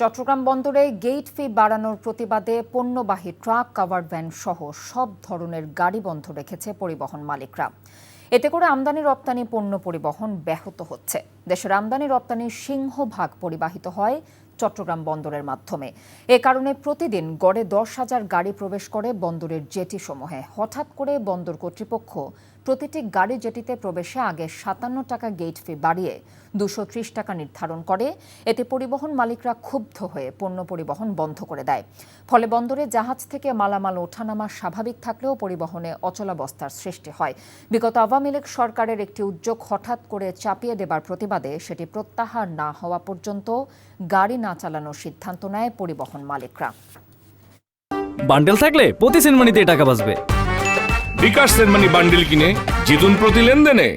চট্টগ্রাম বন্দরে গেট ফি বাড়ানোর প্রতিবাদে পণ্যবাহী ট্রাক কাভার ভ্যান সহ সব ধরনের গাড়ি বন্ধ রেখেছে পরিবহন মালিকরা। এতে করে আমদানি রপ্তানি, পণ্য পরিবহন ব্যাহত হচ্ছে। দেশের আমদানি রপ্তানির সিংহভাগ পরিবাহিত হয় চট্টগ্রাম বন্দরের মাধ্যমে। এ কারণে প্রতিদিন গড়ে দশ হাজার গাড়ি প্রবেশ করে বন্দরের জেটি সমূহে। হঠাৎ করে বন্দর কর্তৃপক্ষ প্রতিটি গাড়ি জেটিতে প্রবেশে আগে সাতান্ন টাকা গেট ফি বাড়িয়ে দুশো ত্রিশ টাকা নির্ধারণ করে। এতে পরিবহন মালিকরা ক্ষুব্ধ হয়ে পণ্য পরিবহন বন্ধ করে দেয়। ফলে বন্দরে জাহাজ থেকে মালামাল ওঠানামা স্বাভাবিক থাকলেও পরিবহনে অচলাবস্থার সৃষ্টি হয়। বিগত আওয়ামী লীগ সরকারের একটি উদ্যোগ হঠাৎ করে চাপিয়ে দেবার প্রতিবাদে সেটি প্রত্যাহার না হওয়া পর্যন্ত গাড়ি না চালানোর সিদ্ধান্ত নেয় পরিবহন মালিকরা। বান্ডেল থাকলে প্রতি সেনমানিতে টাকা বাঁচবে। বিকাশ সেনমানি বান্ডেল কিনে জিতুন প্রতি লেনদেনে।